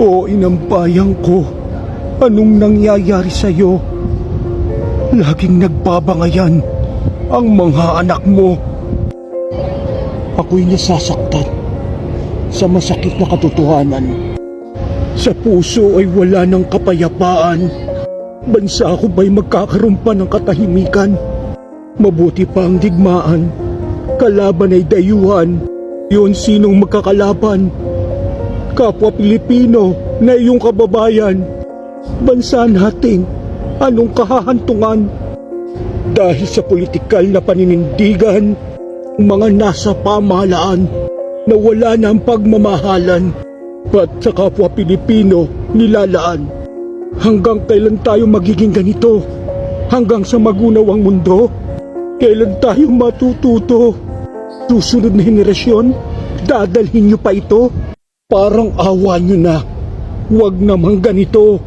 O inampayang ko, anong nangyayari sa'yo? Laging nagbabangayan ang mga anak mo. Ako'y nasasaktan sa masakit na katotohanan. Sa puso ay wala ng kapayapaan. Bansa ko ba'y magkakaroon pa ng katahimikan? Mabuti pa ang digmaan. Kalaban ay dayuhan. Yun sinong magkakalaban? Kapwa Pilipino na iyong kababayan. Bansa nating anong kahahantungan? Dahil sa politikal na paninindigan, mga nasa pamahalaan na wala na pagmamahalan at sa kapwa Pilipino nilalaan. Hanggang kailan tayo magiging ganito? Hanggang sa magunaw ang mundo? Kailan tayo matututo? Susunod na henerasyon, dadalhin niyo pa ito? Parang awa niyo na. Huwag naman ganito.